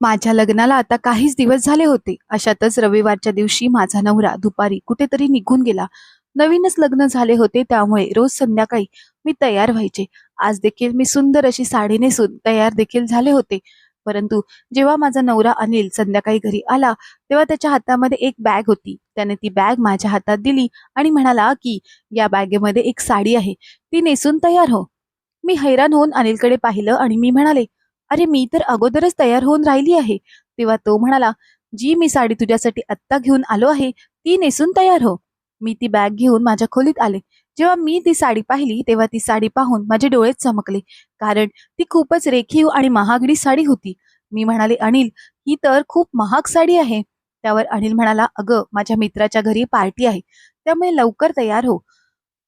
माझ्या लग्नाला आता काहीच दिवस झाले होते. अशातच रविवारच्या दिवशी माझा नवरा दुपारी कुठेतरी निघून गेला. नवीनच लग्न झाले होते त्यामुळे रोज संध्याकाळी मी तयार व्हायचे. आज देखील मी सुंदर अशी साडी नेसून तयार देखील झाले होते. परंतु जेव्हा माझा नवरा अनिल संध्याकाळी घरी आला तेव्हा त्याच्या हातामध्ये एक बॅग होती. त्याने ती बॅग माझ्या हातात दिली आणि म्हणाला की या बॅगेमध्ये एक साडी आहे. ती नेसून तयार हो. मी हैराण होऊन अनिलकडे पाहिलं आणि मी म्हणाले अरे मी तर अगोदरच तयार होऊन राहिली आहे. तेव्हा तो म्हणाला जी मी साडी तुझ्यासाठी आत्ता घेऊन आलो आहे ती नेसून तयार हो. मी ती बॅग घेऊन माझ्या खोलीत आले. जेव्हा मी ती साडी पाहिली तेव्हा ती साडी पाहून माझे डोळेच चमकले कारण ती खूपच रेखीव आणि महागडी साडी होती. मी म्हणाले अनिल ही तर खूप महाग साडी आहे. त्यावर अनिल म्हणाला अगं माझ्या मित्राच्या घरी पार्टी आहे त्यामुळे लवकर तयार हो.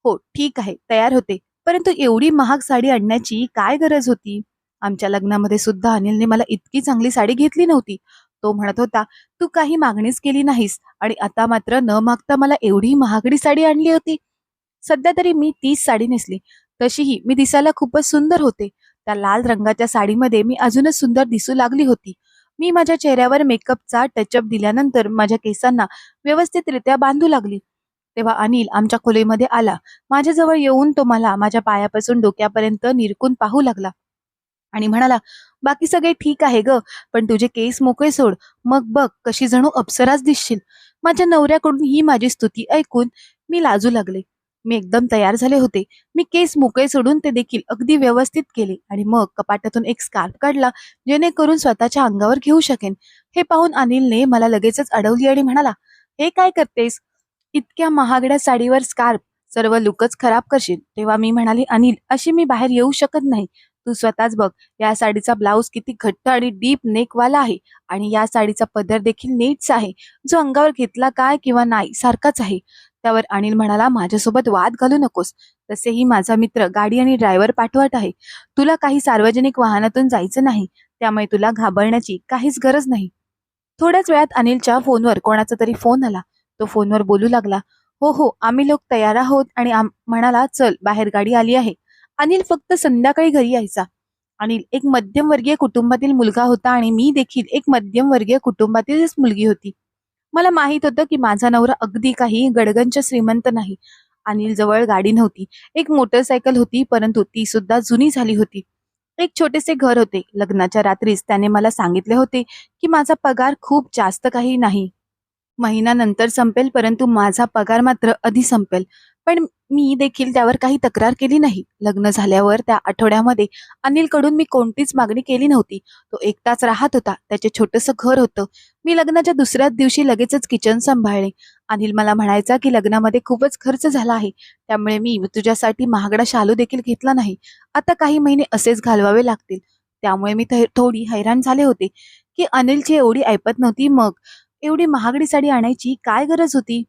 हो ठीक आहे तयार होते. परंतु एवढी महाग साडी आणण्याची काय गरज होती? आमच्या लग्नामध्ये सुद्धा अनिलने मला इतकी चांगली साडी घेतली नव्हती. तो म्हणत होता तू काही मागणीच केली नाहीस आणि आता मात्र न मागता मला एवढी महागडी साडी आणली होती. सध्या तरी मी तीच साडी नेसली. तशीही मी दिसायला खूपच सुंदर होते. त्या लाल रंगाच्या साडीमध्ये मी अजूनच सुंदर दिसू लागली होती. मी माझ्या चेहऱ्यावर मेकअपचा टचअप दिल्यानंतर माझ्या केसांना व्यवस्थितरित्या बांधू लागली. तेव्हा अनिल आमच्या खोलीमध्ये आला. माझ्याजवळ येऊन तो मला माझ्या पायापासून डोक्यापर्यंत निरकून पाहू लागला. आणि म्हणाला बाकी सगळे ठीक आहे ग पण तुझे केस मोकळे सोड. मग बघ कशी जणू अप्सराच दिसशील. माझ्या नवऱ्याकडून ही माझी स्तुती ऐकून मी लाजू लागले. मी एकदम तयार झाले होते. मी केस मोकळे सोडून ते देखील अगदी व्यवस्थित केले आणि मग कपाटातून एक स्कार्फ काढला जेणेकरून स्वतःच्या अंगावर घेऊ शकेन. हे पाहून अनिलने मला लगेचच अडवली आणि म्हणाला हे काय करतेस? इतक्या महागड्या साडीवर स्कार्फ. सर्व लुकच खराब करशील. तेव्हा मी म्हणाली अनिल अशी मी बाहेर येऊ शकत नाही. तू स्वतःच बघ या साडीचा ब्लाऊज किती घट्ट आणि डीप नेकवाला आहे आणि या साडीचा पदर देखील नेटचा आहे. जो अंगावर घेतला काय किंवा नाही सारखाच आहे. त्यावर अनिल म्हणाला माझ्यासोबत वाद घालू नकोस. तसेही माझा मित्र गाडी आणि ड्रायव्हर पाठवत आहे. तुला काही सार्वजनिक वाहनातून जायचं नाही. त्यामुळे तुला घाबरण्याची काहीच गरज नाही. थोड्याच वेळात अनिलच्या फोनवर कोणाचा तरी फोन आला. तो फोनवर बोलू लागला हो हो आम्ही लोक तयार आहोत. आणि म्हणाला चल बाहेर गाडी आली आहे. अनिल फक्त संध्याकाळी घरी यायचा. अनिल एक मध्यमवर्गीय कुटुंबातील मुलगा होता आणि मी देखील एक मध्यमवर्गीय कुटुंबातीलच मुलगी होती. मला माहीत होतं की माझा नवरा अगदी काही गडगंच श्रीमंत नाही. अनिल जवळ गाडी नव्हती. एक मोटरसायकल होती परंतु ती सुद्धा जुनी झाली होती. एक छोटेसे घर होते. लग्नाच्या रात्रीच त्याने मला सांगितले होते की माझा पगार खूप जास्त काही नाही. महिना नंतर संपेल परंतु माझा पगार मात्र आधी संपेल. पण मी देखील त्यावर काही तक्रार केली नाही. लग्न झाल्यावर त्या आठवड्यामध्ये अनिलकडून मी कोणतीच मागणी केली नव्हती. तो एकटाच राहत होता. त्याचे छोटंसं घर होतं. मी लग्नाच्या दुसऱ्याच दिवशी लगेचच किचन सांभाळले. अनिल मला म्हणायचा की लग्नामध्ये खूपच खर्च झाला आहे. त्यामुळे मी तुझ्यासाठी महागडा शालू देखील घेतला नाही. आता काही महिने असेच घालवावे लागतील. त्यामुळे मी थ- थोडी हैराण झाले होते. की अनिलची एवढी ऐपत नव्हती. मग एवढी महागडी साडी आणायची काय गरज होती?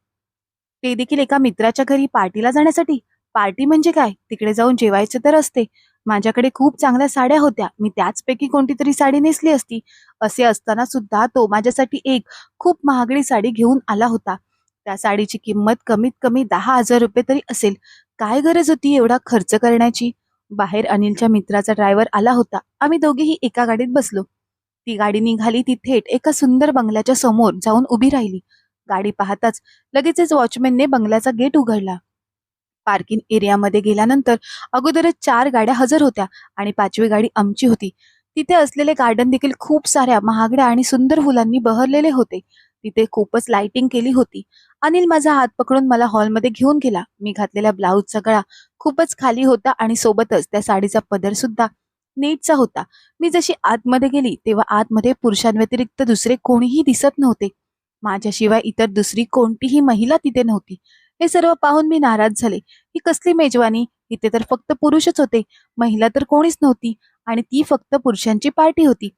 ते देखील एका मित्राच्या घरी पार्टीला जाण्यासाठी. पार्टी म्हणजे काय? तिकडे जाऊन जेवायचे तर असते. माझ्याकडे खूप चांगल्या साड्या होत्या. मी त्याचपैकी कोणती तरी साडी नेसली असती. असे असताना सुद्धा तो माझ्यासाठी एक खूप महागडी साडी घेऊन आला होता. त्या साडीची किंमत कमीत कमी दहा हजार रुपये तरी असेल. काय गरज होती एवढा खर्च करण्याची? बाहेर अनिलच्या मित्राचा ड्रायव्हर आला होता. आम्ही दोघेही एका गाडीत बसलो. ती गाडी निघाली ती थेट एका सुंदर बंगल्याच्या समोर जाऊन उभी राहिली. गाडी पाहताच लगेचच वॉचमॅनने बंगल्याचा गेट उघडला. पार्किंग एरियामध्ये गेल्यानंतर अगोदरच चार गाड्या हजर होत्या आणि पाचवी गाडी आमची होती. तिथे असलेले गार्डन देखील खूप साऱ्या महागड्या आणि सुंदर फुलांनी बहरलेले होते. तिथे खूपच लाइटिंग केली होती. अनिल माझा हात पकडून मला हॉलमध्ये घेऊन गेला. मी घातलेल्या ब्लाऊजचा गळा खूपच खाली होता आणि सोबतच त्या साडीचा पदर सुद्धा नेटचा होता. मी जशी आतमध्ये गेली तेव्हा आतमध्ये पुरुषांव्यतिरिक्त दुसरे कोणीही दिसत नव्हते. माझ्याशिवाय इतर दुसरी कोणतीही महिला तिथे नव्हती. हे सर्व पाहून मी नाराज झाले. ही कसली मेजवानी? इथे तर फक्त पुरुषच होते. महिला तर कोणीच नव्हती. आणि ती फक्त पुरुषांची पार्टी होती.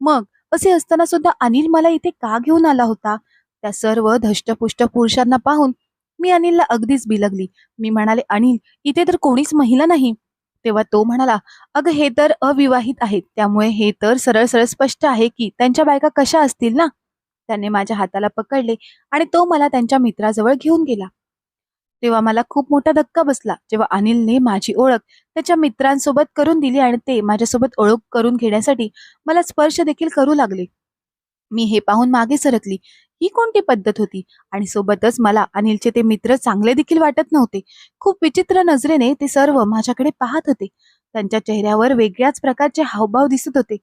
मग असे असताना सुद्धा अनिल मला इथे का घेऊन आला होता त्या सर्व धष्टपुष्ट पुरुषांना पाहून मी अनिलला अगदीच बिलगली. मी म्हणाले अनिल इथे तर कोणीच महिला नाही तेव्हा तो म्हणाला अगं हे तर अविवाहित आहेत. त्यामुळे हे तर सरळ सरळ स्पष्ट आहे की त्यांच्या बायका कशा असतील ना? त्याने माझ्या हाताला पकडले आणि तो मला त्यांच्या मित्राजवळ घेऊन गेला. तेव्हा मला खूप मोठा धक्का बसला जेव्हा अनिलने माझी ओळख त्याच्या मित्रांसोबत करून दिली आणि ते माझ्यासोबत ओळख करून घेण्यासाठी मला स्पर्श देखील करू लागले. मी हे पाहून मागे सरकली. ही कोणती पद्धत होती? आणि सोबतच मला अनिलचे ते मित्र चांगले देखील वाटत नव्हते. खूप विचित्र नजरेने ते सर्व माझ्याकडे पाहत होते. त्यांच्या चेहऱ्यावर वेगळ्याच प्रकारचे हावभाव दिसत होते.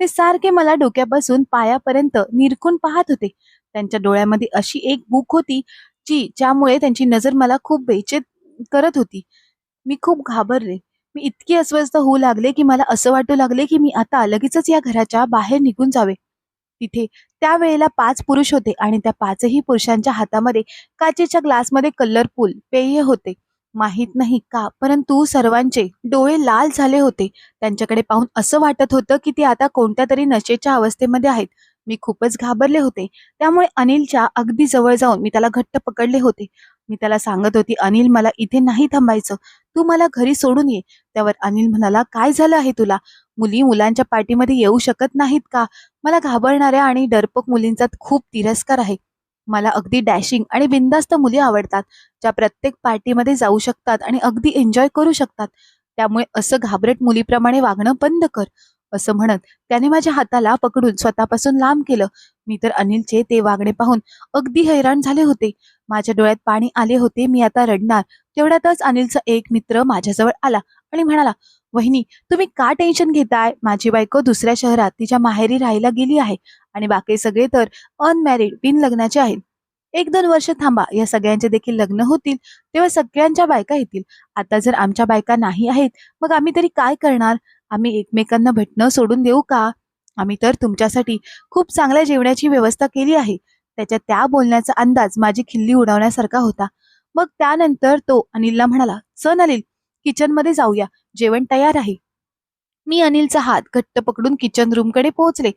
ते सारखे मला डोक्यापासून पायापर्यंत निरखून पाहत होते. त्यांच्या डोळ्यामध्ये अशी एक भूक होती जी ज्यामुळे त्यांची नजर मला खूप बेचेत करत होती. मी खूप घाबरले. मी इतकी अस्वस्थ होऊ लागले की मला असं वाटू लागले की मी आता लगेचच या घराच्या बाहेर निघून जावे. तिथे त्यावेळेला पाच पुरुष होते आणि त्या पाचही पुरुषांच्या हातामध्ये काचेच्या ग्लासमध्ये कलरफुल पेय होते. माहीत नाही का? परंतु सर्वांचे डोळे लाल झाले होते. त्यांच्याकडे पाहून असं वाटत होतं की ते आता कोणत्या तरी नशेच्या अवस्थेमध्ये आहेत. मी खूपच घाबरले होते. त्यामुळे अनिलच्या अगदी जवळ जाऊन मी त्याला घट्ट पकडले होते. मी त्याला सांगत होती अनिल मला इथे नाही थांबायचं. तू मला घरी सोडून ये. त्यावर अनिल म्हणाला काय झालं आहे तुला? मुली मुलांच्या पार्टीमध्ये येऊ शकत नाहीत का? मला घाबरणाऱ्या आणि डरपोक मुलींचा खूप तिरस्कार आहे. मला अगदी डॅशिंग आणि बिंदास्त मुली आवडतात ज्या प्रत्येक पार्टीमध्ये जाऊ शकतात आणि अगदी एन्जॉय करू शकतात. त्यामुळे असं घाबरट मुलीप्रमाणे वागणं बंद कर असं म्हणत त्याने माझ्या हाताला पकडून स्वतःपासून लांब केलं. मी तर अनिलचे ते वागणे पाहून अगदी हैराण झाले होते. माझ्या डोळ्यात पाणी आले होते मी आता रडणार. तेवढ्यातच अनिलचा एक मित्र माझ्याजवळ आला. आणि म्हणाला वहिनी तुम्ही का टेन्शन घेताय? माझी बायको दुसऱ्या शहरात तिच्या माहेरी राहायला गेली आहे आणि बाकी सगळे तर अनमॅरिड बिन लग्नाचे आहेत. एक दोन वर्ष थांबा या सगळ्यांचे देखील लग्न होतील तेव्हा सगळ्यांच्या बायका येतील. आता जर आमच्या बायका नाही आहेत मग आम्ही तरी काय करणार? आम्ही एकमेकांना भेटणं सोडून देऊ का? आम्ही तर तुमच्यासाठी खूप चांगल्या जेवणाची व्यवस्था केली आहे. त्याच्या त्या बोलण्याचा अंदाज माझी खिल्ली उडवण्यासारखा होता. मग त्यानंतर तो अनिलला म्हणाला चल अनिल किचनमध्ये जाऊया. जेवण तयार आहे. मी अनिलचा हात घट्ट पकडून किचन रूमकडे पोहोचले.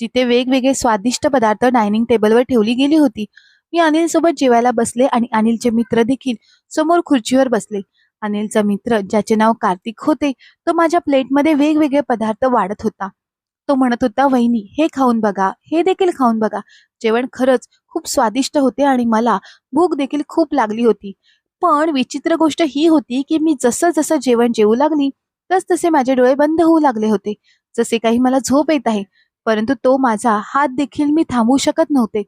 जिथे वेगवेगळे स्वादिष्ट पदार्थ डायनिंग टेबलवर ठेवली गेली होती. मी अनिल सोबत जेवायला बसले आणि अनिलचे मित्र देखील समोर खुर्चीवर बसले. अनिलचा मित्र ज्याचे नाव कार्तिक होते तो माझ्या प्लेटमध्ये वेगवेगळे पदार्थ वाढत होता. तो म्हणत होता वहिनी हे खाऊन बघा. हे देखील खाऊन बघा. जेवण खरंच खूप स्वादिष्ट होते आणि मला भूक देखील खूप लागली होती. पण विचित्र गोष्ट ही होती की मी जसं जसं जेवण जेवू लागली तस तसे माझे डोळे बंद होऊ लागले होते. जसे काही मला झोप येत आहे परंतु तो माझा हात देखील मी थांबवू शकत नव्हते.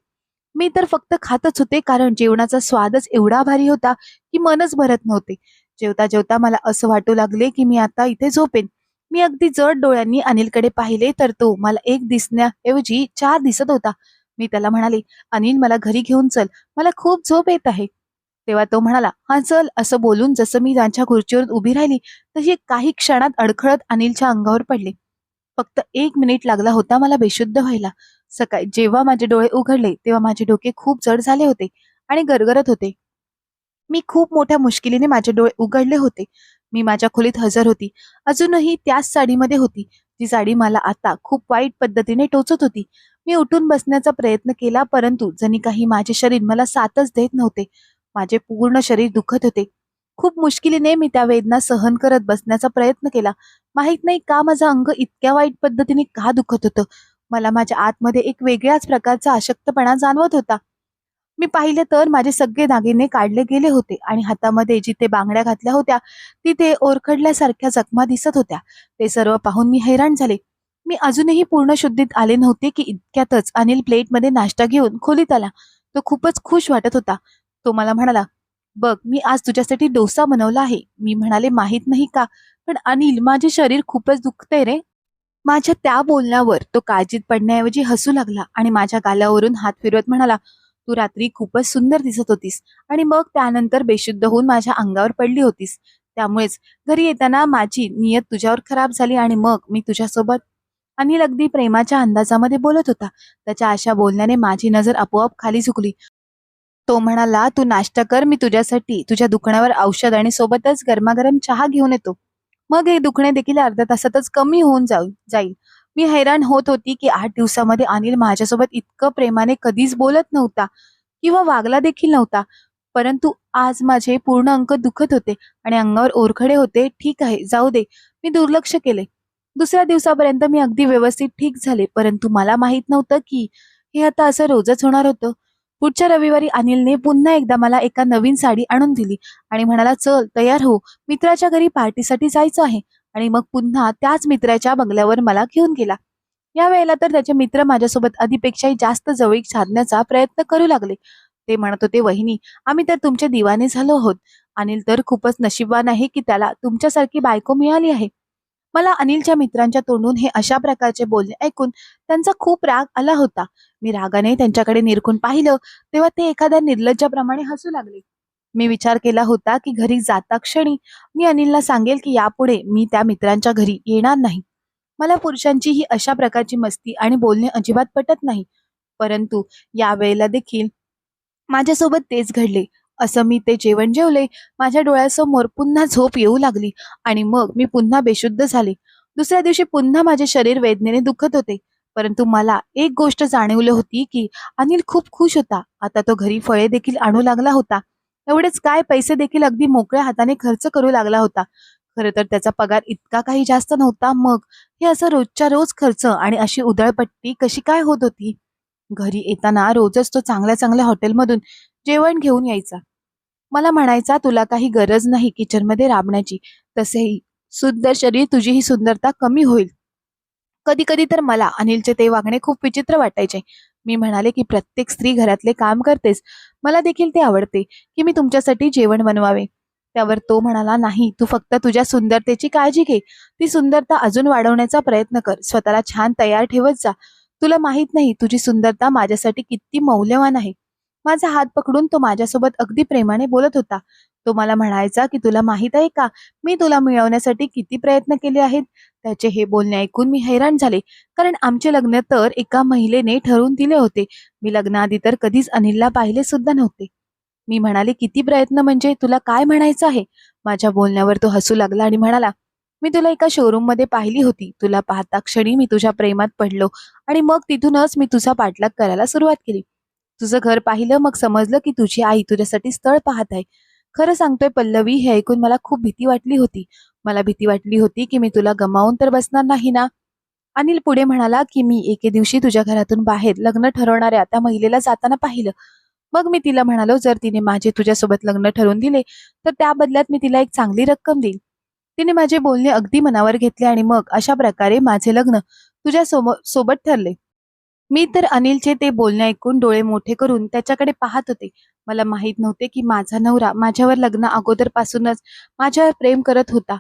मी तर फक्त खातच होते कारण जेवणाचा स्वादच एवढा भारी होता की मनच भरत नव्हते. जेवता जेवता मला असं वाटू लागले की मी आता इथे झोपेन. मी अगदी जड डोळ्यांनी अनिलकडे पाहिले तर तो मला एक दिसण्याऐवजी चार दिसत होता. मी त्याला म्हणाले अनिल मला घरी घेऊन चल. मला खूप झोप येत आहे. तेव्हा तो म्हणाला हा चल असं बोलून जसं मी त्यांच्या खुर्चीवर उभी राहिली तशी काही क्षणात अडखळत अनिलच्या अंगावर पडले. फक्त एक मिनिट लागला होता मला बेशुद्ध व्हायला. सकाळी जेव्हा माझे डोळे उघडले तेव्हा माझे डोके खूप जड झाले होते आणि गरगरत होते. मी खूप मोठ्या मुश्किलीने माझे डोळे उघडले होते. मी माझ्या खोलीत हजर होती. अजूनही त्याच साडीमध्ये होती जी साडी मला आता खूप वाईट पद्धतीने टोचत होती. मी उठून बसण्याचा प्रयत्न केला परंतु जणी काही माझे शरीर मला साथच देत नव्हते. माझे पूर्ण शरीर दुखत होते. खूप मुश्किलीने मी त्या वेदना सहन करत बसण्याचा प्रयत्न केला. माहीत नाही का माझं अंग इतक्या वाईट पद्धतीने का दुखत होतं? मला माझ्या आतमध्ये एक वेगळ्याच प्रकारचा अशक्तपणा जाणवत होता. मी पाहिले तर माझे सगळे दागिने काढले गेले होते आणि हातामध्ये जिथे बांगड्या घातल्या होत्या तिथे ओरखडल्यासारख्या जखमा दिसत होत्या. ते सर्व पाहून मी हैराण झाले. मी अजूनही पूर्ण शुद्धीत आले नव्हते की इतक्यातच अनिल प्लेटमध्ये नाश्ता घेऊन खोलीत आला. तो खूपच खुश वाटत होता. तो मला म्हणाला बघ मी आज तुझ्यासाठी डोसा बनवला आहे. मी म्हणाले माहीत नाही का? पण अनिल माझे शरीर खूपच दुखते रे. माझ्या त्या बोलण्यावर तो काळजीत पडण्याऐवजी हसू लागला आणि माझ्या गालावरून हात फिरवत म्हणाला तू रात्री खूपच सुंदर दिसत होतीस आणि मग त्यानंतर बेशुद्ध होऊन माझ्या अंगावर पडली होतीस. त्यामुळेच घरी येताना माझी नियत तुझ्यावर खराब झाली आणि मग मी तुझ्यासोबत अनिल अगदी प्रेमाच्या अंदाजामध्ये बोलत होता. त्याच्या अशा बोलण्याने माझी नजर आपोआप खाली झुकली. तो म्हणाला तू नाश्ता कर मी तुझ्यासाठी तुझ्या दुखण्यावर औषध आणि सोबतच गरमागरम चहा घेऊन येतो. मग हे दुखणे देखील अर्ध्या तासातच कमी होऊन जाऊ जाईल. मी हैराण होत होती की आठ दिवसामध्ये अनिल माझ्यासोबत इतकं प्रेमाने कधीच बोलत नव्हता किंवा वागला देखील नव्हता. परंतु आज माझे पूर्ण अंक दुखत होते आणि अंगावर ओरखडे होते. ठीक आहे जाऊ दे. मी दुर्लक्ष केले. दुसऱ्या दिवसापर्यंत मी अगदी व्यवस्थित ठीक झाले. परंतु मला माहीत नव्हतं की हे आता असं रोजच होणार होतं. पुढच्या रविवारी अनिलने पुन्हा एकदा मला एका नवीन साडी आणून दिली आणि म्हणाला चल तयार हो. मित्राच्या घरी पार्टीसाठी जायचं आहे. आणि मग पुन्हा त्याच मित्राच्या बंगल्यावर मला घेऊन गेला. या वेळेला तर त्याचे मित्र माझ्यासोबत आधीपेक्षाही जास्त जवळीक साधण्याचा प्रयत्न करू लागले. ते म्हणत होते वहिनी आम्ही तर तुमचे दिवाने झालो आहोत. अनिल तर खूपच नशीबवान आहे की त्याला तुमच्यासारखी बायको मिळाली आहे. मला अनिलच्या मित्रांच्या तोंडून हे अशा प्रकारचे बोलणे ऐकून त्यांचा खूप राग आला होता. मी रागाने त्यांच्याकडे निरखून पाहिलं तेव्हा ते एखाद्या निर्लज्जाप्रमाणे हसू लागले. मी विचार केला होता की घरी जाता क्षणी मी अनिलला सांगेल की यापुढे मी त्या मित्रांच्या घरी येणार नाही. मला पुरुषांची ही अशा प्रकारची मस्ती आणि बोलणे अजिबात पटत नाही. परंतु या वेळेला देखील माझ्यासोबत तेच घडले. असं मी ते जेवण जेवले माझ्या डोळ्यासमोर पुन्हा झोप येऊ लागली आणि मग मी पुन्हा बेशुद्ध झाले. दुसऱ्या दिवशी पुन्हा माझे शरीर वेदनेने दुखत होते. परंतु मला एक गोष्ट जाणवली होती की अनिल खूप खुश होता. आता तो घरी फळे देखील आणू लागला होता. एवढेच काय पैसे देखील अगदी मोकळ्या हाताने खर्च करू लागला होता. खरं तर त्याचा पगार इतका काही जास्त नव्हता. मग हे असं रोजच्या रोज खर्च आणि अशी उधळपट्टी कशी काय होत होती? घरी येताना रोजच तो चांगल्या चांगल्या हॉटेलमधून जेवण घेऊन यायचा. मला म्हणायचा तुला काही गरज नाही किचनमध्ये राबण्याची. तसेही सुंदर शरीर तुझी ही सुंदरता कमी होईल. कधी कधी तर मला अनिलचे ते वागणे खूप विचित्र वाटायचे. मी म्हणाले की प्रत्येक स्त्री घरातले काम करतेस मला देखील ते आवडते की मी तुमच्यासाठी जेवण बनवावे. त्यावर तो म्हणाला नाही तू फक्त तुझ्या सुंदरतेची काळजी घे. ती सुंदरता अजून वाढवण्याचा प्रयत्न कर. स्वतःला छान तयार ठेवत जा. तुला माहीत नाही तुझी सुंदरता माझ्यासाठी किती मौल्यवान आहे. माझा हात पकडून तो माझ्यासोबत अगदी प्रेमाने बोलत होता. तो मला म्हणायचा की तुला माहीत आहे का? मी तुला मिळवण्यासाठी किती प्रयत्न केले आहेत? त्याचे हे बोलणे ऐकून मी हैराण झाले. कारण आमचे लग्न तर एका महिलेने ठरवून दिले होते. मी लग्नाआधी तर कधीच अनिलला पाहिले सुद्धा नव्हते. मी म्हणाले किती प्रयत्न म्हणजे? तुला काय म्हणायचं आहे? माझ्या बोलण्यावर तो हसू लागला आणि म्हणाला मी तुला एका शोरूममध्ये पाहिली होती. तुला पाहता क्षणी मी तुझ्या प्रेमात पडलो आणि मग तिथूनच मी तुझा पाठलाग करायला सुरुवात केली. तुझं घर पाहिलं मग समजलं की तुझी आई तुझ्यासाठी स्थळ पाहत आहे. खरं सांगतोय पल्लवी हे ऐकून मला खूप भीती वाटली होती. मला भीती वाटली होती की मी तुला गमावून तर बसणार नाही ना? अनिल पुढे म्हणाला की मी एके दिवशी तुझ्या घरातून बाहेर लग्न ठरवणाऱ्या त्या महिलेला जाताना पाहिलं. मग मी तिला म्हणालो जर तिने माझे तुझ्यासोबत लग्न ठरवून दिले तर त्या बदल्यात मी तिला एक चांगली रक्कम देईल. तिने माझे बोलणे अगदी मनावर घेतले आणि मग अशा प्रकारे माझे लग्न तुझ्या सोबत ठरले. मी तर अनिलचे ते बोलणे ऐकून डोळे मोठे करून त्याच्याकडे पाहत होते. मला माहीत नव्हते की माझा नवरा माझ्यावर लग्न अगोदरपासूनच माझ्यावर प्रेम करत होता.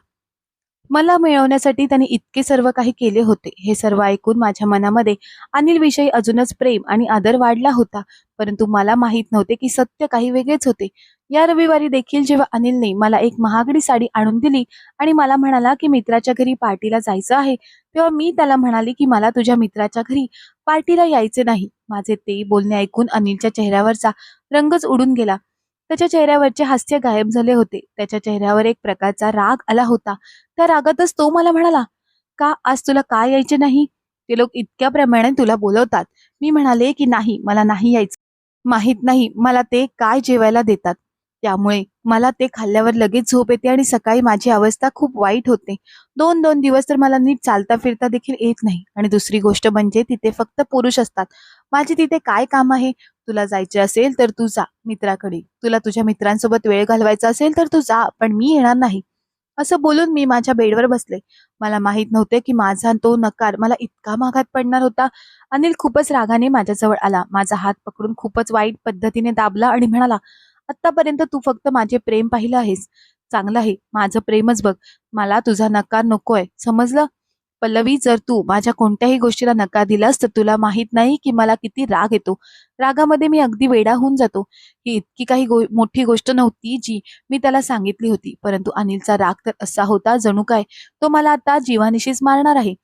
मला मिळवण्यासाठी त्याने इतके सर्व काही केले होते. हे सर्व ऐकून माझ्या मनामध्ये अनिलविषयी अजूनच प्रेम आणि आदर वाढला होता. परंतु मला माहीत नव्हते की सत्य काही वेगळेच होते. या रविवारी देखील जेव्हा अनिलने मला एक महागडी साडी आणून दिली आणि मला म्हणाला की मित्राच्या घरी पार्टीला जायचं आहे तेव्हा मी त्याला म्हणाली की मला तुझ्या मित्राच्या घरी पार्टीला यायचे नाही. माझे ते बोलणे ऐकून अनिलच्या चेहऱ्यावरचा रंगच उडून गेला. त्याच्या चेहऱ्यावरचे हास्य गायब झाले होते. त्याच्या चेहऱ्यावर एक प्रकारचा राग आला होता. त्या रागातच तो मला म्हणाला का आज तुला काय यायचे नाही? ते लोक इतक्या प्रमाणे तुला बोलवतात. मी म्हणाले की नाही मला नाही यायचं. माहीत नाही मला ते काय जेवायला देतात. त्यामुळे मला ते खाल्ल्यावर लगेच झोप येते आणि सकाळी माझी अवस्था खूप वाईट होते. दोन दोन दिवस तर मला नीट चालता फिरता देखील येत नाही. आणि दुसरी गोष्ट म्हणजे तिथे फक्त पुरुष असतात. माझी तिथे काय काम आहे? तुला जायचे असेल तर तू जा मित्राकडे. तुला तुझ्या मित्रांसोबत वेळ घालवायचा असेल तर तू जा पण मी येणार नाही. असं बोलून मी माझ्या बेडवर बसले. मला माहीत नव्हते की माझा तो नकार मला इतका माघात पडणार होता. अनिल खूपच रागाने माझ्याजवळ आला. माझा हात पकडून खूपच वाईट पद्धतीने दाबला आणि म्हणाला आतापर्यंत तू फक्त माझे प्रेम पाहिलं आहेस. चांगलं आहे. माझं प्रेमच बघ. मला तुझा नकार नकोय. समजलं? पल्लवी जर तू माझ्या कोणत्याही गोष्टीला नकार दिलास तर तुला माहीत नाही की मला किती राग येतो. रागामध्ये मी अगदी वेडा होऊन जातो. ही इतकी काही गो मोठी गोष्ट नव्हती जी मी त्याला सांगितली होती. परंतु अनिलचा राग तर असा होता जणू काय तो मला आता जीवानिशीच मारणार आहे.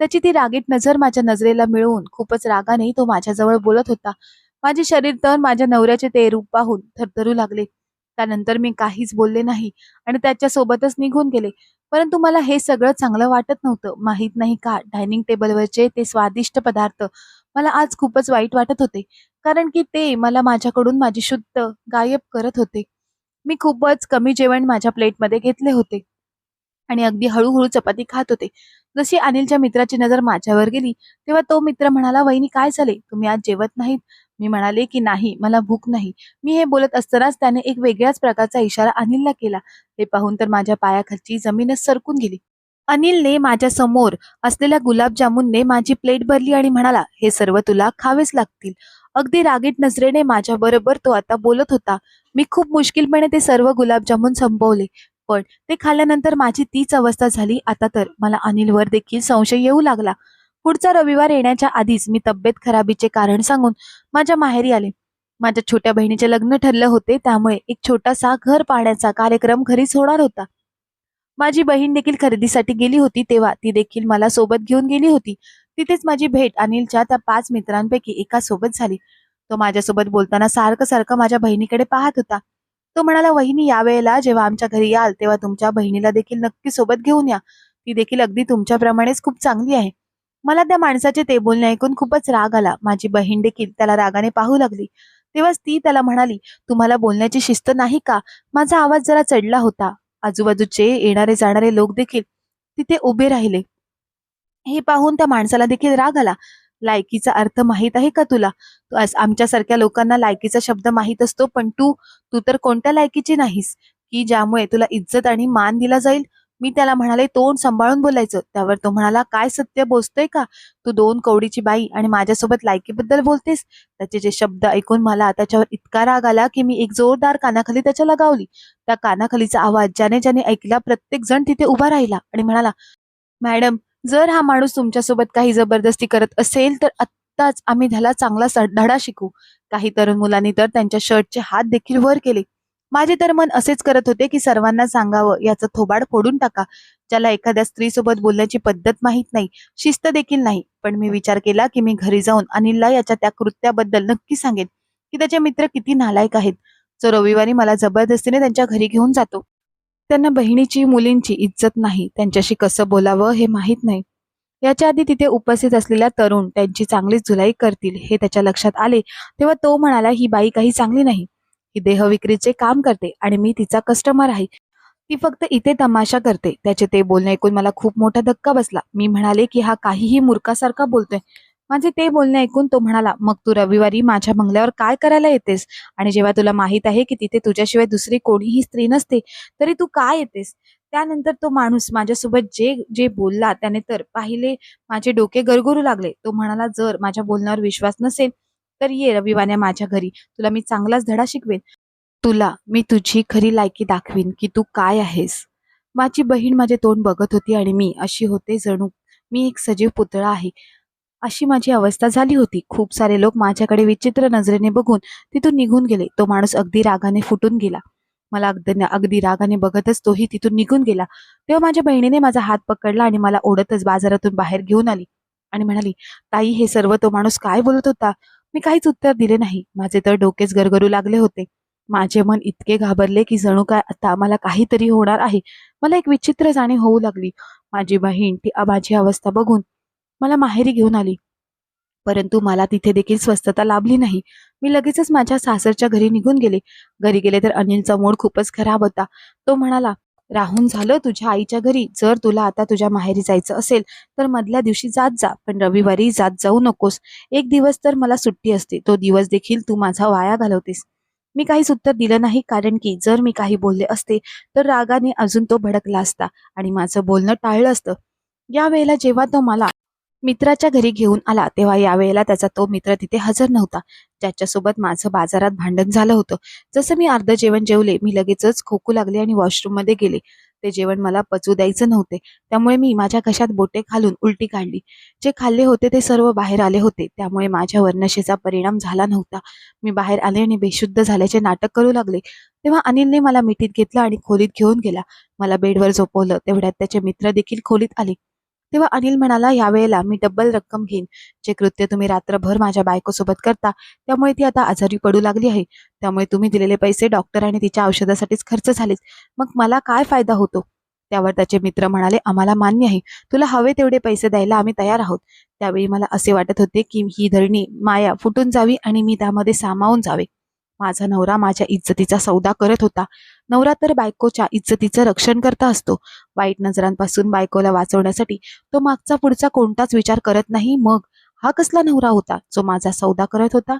त्याची ती रागीट नजर माझ्या नजरेला मिळवून खूपच रागाने तो माझ्याजवळ बोलत होता. माझे शरीर तर माझ्या नवऱ्याचे ते रूप पाहून थरथरू लागले. त्यानंतर मी काहीच बोलले नाही आणि त्याच्या सोबतच निघून गेले. परंतु मला हे सगळं चांगलं वाटत नव्हतं. माहीत नाही का डायनिंग टेबलवरचे ते स्वादिष्ट पदार्थ मला आज खूपच वाईट वाटत होते. कारण की ते मला माझ्याकडून माझी शुद्ध गायब करत होते. मी खूपच कमी जेवण माझ्या प्लेटमध्ये घेतले होते. आणि अगदी हळूहळू चपाती खात होते. जशी अनिलच्या मित्राची नजर माझ्यावर गेली तेव्हा तो मित्र म्हणाला वहिनी काय झाले? तुम्ही आज जेवत नाहीत. मी म्हणाले की नाही मला भूक नाही. मी हे बोलत असतानाच त्याने एक वेगळ्याच प्रकारचा इशारा अनिलला केला. हे पाहून तर माझ्या पायाखालची जमीनच सरकून गेली. अनिलने माझ्यासमोर असलेल्या गुलाबजामुनने माझी प्लेट भरली आणि म्हणाला हे सर्व तुला खावेच लागतील. अगदी रागीट नजरेने माझ्या बरोबर तो आता बोलत होता. मी खूप मुश्किलपणे ते सर्व गुलाबजामुन संपवले. पण ते खाल्ल्यानंतर माझी तीच अवस्था झाली. आता तर मला अनिलवर देखील संशय येऊ लागला. पुढचा रविवार येण्याच्या आधीच मी तब्येत खराबीचे कारण सांगून माझ्या माहेरी आले. माझ्या छोट्या बहिणीचे लग्न ठरले होते. त्यामुळे एक छोटासा घर पाहण्याचा कार्यक्रम घरीच होणार होता. माझी बहीण देखील खरेदीसाठी गेली होती. तेव्हा ती देखील मला सोबत घेऊन गेली होती. तिथेच माझी भेट अनिलच्या त्या पाच मित्रांपैकी एका सोबत झाली. तो माझ्यासोबत बोलताना सारखं सारखं माझ्या बहिणीकडे पाहत होता. तो म्हणाला वहिनी यावेळेला जेव्हा आमच्या घरी याल तेव्हा तुमच्या बहिणीला देखील नक्की सोबत घेऊन या. ती देखील अगदी तुमच्याप्रमाणेच खूप चांगली आहे. मला त्या माणसाचे ते बोलणे ऐकून खूपच राग आला. माझी बहीण देखील त्याला रागाने पाहू लागली. तेव्हाच ती त्याला म्हणाली तुम्हाला बोलण्याची शिस्त नाही का? माझा आवाज जरा चढला होता. आजूबाजूचे येणारे जाणारे लोक देखील तिथे उभे राहिले. हे पाहून त्या माणसाला देखील राग आला. लायकीचा अर्थ माहीत आहे का तुला? आमच्यासारख्या लोकांना लायकीचा शब्द माहीत असतो पण तू तू तर कोणत्या लायकीची नाहीस? की ज्यामुळे तुला इज्जत आणि मान दिला जाईल? मी त्याला म्हणाले तोंड सांभाळून बोलायचं. त्यावर तो म्हणाला काय सत्य बोलतोय का? तू दोन कवडीची बाई आणि माझ्यासोबत लायकीबद्दल बोलतेस? त्याचे जे शब्द ऐकून मला त्याच्यावर इतका राग आला की मी एक जोरदार कानाखाली त्याच्या लगावली. त्या कानाखालीचा आवाज ज्याने ज्याने ऐकला प्रत्येक जण तिथे उभा राहिला आणि म्हणाला मॅडम जर हा माणूस तुमच्यासोबत काही जबरदस्ती करत असेल तर आत्ताच आम्ही त्याला चांगला धडा शिकू. काही तरुण मुलांनी तर त्यांच्या शर्टचे हात देखील वर केले. माझे तर मन असेच करत होते की सर्वांना सांगावं याचं थोबाड फोडून टाका. ज्याला एखाद्या स्त्रीसोबत बोलण्याची पद्धत माहीत नाही शिस्त देखील नाही. पण मी विचार केला की मी घरी जाऊन अनिलला याच्या त्या कृत्याबद्दल नक्की सांगेन की त्याचे मित्र किती नालायक आहेत. जो रविवारी मला जबरदस्तीने त्यांच्या घरी घेऊन जातो. त्यांना बहिणीची मुलींची इज्जत नाही. त्यांच्याशी कसं बोलावं हे माहीत नाही. याच्या आधी तिथे उपस्थित असलेल्या तरुण त्यांची चांगलीच जुलाई करतील हे त्याच्या लक्षात आले तेव्हा तो म्हणाला ही बाई काही चांगली नाही. ही देहविक्रीचे काम करते आणि मी तिचा कस्टमर आहे. ती फक्त इथे तमाशा करते. त्याचे ते बोलणे ऐकून मला खूप मोठा धक्का बसला. मी म्हणाले की हा काहीही मूर्खासारखा बोलतोय. माझे ते बोलणे ऐकून तो म्हणाला मग तू रविवारी माझ्या बंगल्यावर काय करायला येतेस? आणि जेव्हा तुला माहीत आहे की तिथे तुझ्याशिवाय दुसरी कोणीही स्त्री नसते तरी तू काय येतेस? त्यानंतर तो माणूस माझ्यासोबत जे जे बोलला त्याने तर पाहिले माझे डोके गरगरू लागले. तो म्हणाला जर माझ्या बोलण्यावर विश्वास नसेल तर ये रविवाने माझ्या घरी. तुला मी चांगलाच धडा शिकवेन. तुला मी तुझी खरी लायकी दाखवीन की तू काय आहेस. माझी बहीण माझे तोंड बघत होती आणि मी अशी होते जणू. मी एक सजीव पुतळा आहे. अशी माझी अवस्था झाली होती. खूप सारे लोक माझ्याकडे विचित्र नजरेने बघून तिथून निघून गेले. तो माणूस अगदी रागाने फुटून गेला. मला अगदी अगदी रागाने बघतच तोही तिथून निघून गेला. तेव्हा माझ्या बहिणीने माझा हात पकडला आणि मला ओढतच बाजारातून बाहेर घेऊन आली आणि म्हणाली ताई हे सर्व तो माणूस काय बोलत होता? मी काहीच उत्तर दिले नाही. माझे तर डोकेच गरगरू लागले होते. माझे मन इतके घाबरले की जणू काय आता मला काहीतरी होणार आहे. मला एक विचित्र जाणीव होऊ लागली. माझी बहीण ती माझी अवस्था बघून मला माहेरी घेऊन आली. परंतु मला तिथे देखील स्वस्थता लाभली नाही. मी लगेचच माझ्या सासरच्या घरी निघून गेले. घरी गेले तर अनिलचा मूड खूपच खराब होता. तो म्हणाला राहून झालं तुझ्या आईच्या घरी. जर तुला आता तुझ्या माहेरी जायचं असेल तर मधल्या दिवशी जात जा. पण रविवारी जात जाऊ नकोस. एक दिवस तर मला सुट्टी असते. तो दिवस देखील तू माझा वाया घालवतेस. मी काहीच उत्तर दिलं नाही कारण की जर मी काही बोलले असते तर रागाने अजून तो भडकला असता आणि माझं बोलणं टाळलं असतं. या वेळेला जेव्हा तो मला मित्राच्या घरी घेऊन आला तेव्हा यावेळेला त्याचा तो मित्र तिथे हजर नव्हता. ज्याच्यासोबत माझं बाजारात भांडण झालं होतं. जसं मी अर्ध जेवण जेवले मी लगेचच खोकू लागले आणि वॉशरूममध्ये गेले. ते जेवण मला पचू द्यायचं नव्हते. त्यामुळे मी माझ्या कशात बोटे घालून उलटी काढली. जे खाल्ले होते ते सर्व बाहेर आले होते. त्यामुळे माझ्यावर नशेचा परिणाम झाला नव्हता. मी बाहेर आले आणि बेशुद्ध झाल्याचे नाटक करू लागले. तेव्हा अनिलने मला मिठीत घेतलं आणि खोलीत घेऊन गेला. मला बेडवर झोपवलं. तेवढ्यात त्याचे मित्र देखील खोलीत आले. तेव्हा अनिल म्हणाला यावेळेला मी डब्बल रक्कम घेईन. जे कृत्य तुम्ही रात्रभर माझ्या बायकोसोबत करता त्यामुळे ती आता आजारी पडू लागली आहे. त्यामुळे तुम्ही दिलेले पैसे डॉक्टर आणि तिच्या औषधासाठीच खर्च झालेच मग मला काय फायदा होतो? त्यावर त्याचे मित्र म्हणाले आम्हाला मान्य आहे. तुला हवे तेवढे पैसे द्यायला आम्ही तयार आहोत. त्यावेळी मला असे वाटत होते की ही धरणी माया फुटून जावी आणि मी त्यामध्ये सामावून जावे. माझा नवरा माझ्या इज्जतीचा सौदा करत होता. नवरा तर बायकोच्या इज्जतीचं रक्षण करता असतो. वाईट नजरांपासून बायकोला वाचवण्यासाठी तो मागचा पुढचा कोणताच विचार करत नाही. मग हा कसला नवरा होता? जो माझा सौदा करत होता?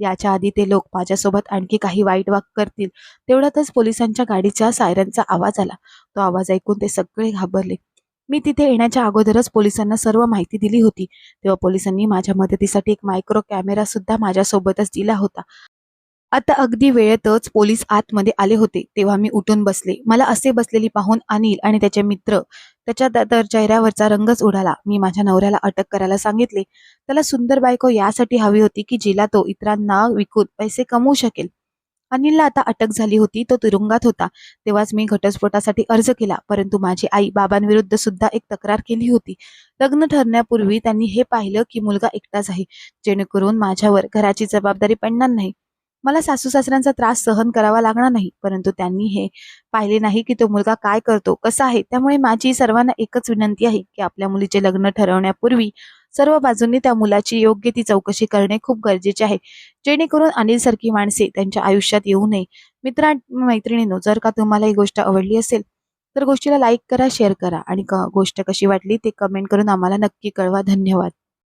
याच्या आधी ते लोक माझ्यासोबत आणखी काही वाईट वाग करतील. तेवढ्यातच पोलिसांच्या गाडीच्या सायरनचा आवाज आला. तो आवाज ऐकून ते सगळे घाबरले. मी तिथे येण्याच्या अगोदरच पोलिसांना सर्व माहिती दिली होती. तेव्हा पोलिसांनी माझ्या मदतीसाठी एक मायक्रो कॅमेरा सुद्धा माझ्यासोबतच दिला होता. आता अगदी वेळेतच पोलीस आतमध्ये आले होते तेव्हा मी उठून बसले. मला असे बसलेली पाहून अनिल आणि त्याचे मित्र त्याच्या द- तर चेहऱ्यावरचा रंगच उडाला. मी माझ्या नवऱ्याला अटक करायला सांगितले. त्याला सुंदर बायको यासाठी हवी होती की जिला तो इतरांना विकून पैसे कमवू शकेल. अनिलला आता अटक झाली होती तो तुरुंगात होता. तेव्हाच मी घटस्फोटासाठी अर्ज केला परंतु माझी आई बाबांविरुद्ध सुद्धा एक तक्रार केली होती. लग्न ठरण्यापूर्वी त्यांनी हे पाहिलं की मुलगा एकटाच आहे जेणेकरून माझ्यावर घराची जबाबदारी पडणार नाही. मला सासू सासऱ्यांचा त्रास सहन करावा लागणार नाही परंतु त्यांनी हे पाहिले नाही की तो मुलगा काय करतो कसा आहे त्यामुळे माझी सर्वांना एकच विनंती आहे की आपल्या मुलीचे लग्न ठरवण्यापूर्वी सर्व बाजूंनी त्या मुलाची योग्य ती चौकशी करणे खूप गरजेचे आहे. जेणेकरून अनिलसारखी माणसे त्यांच्या आयुष्यात येऊ नये. मित्रा मैत्रिणींनो जर का तुम्हाला ही गोष्ट आवडली असेल तर गोष्टीला लाईक करा शेअर करा आणि क- गोष्ट कशी वाटली ते कमेंट करून आम्हाला नक्की कळवा. धन्यवाद.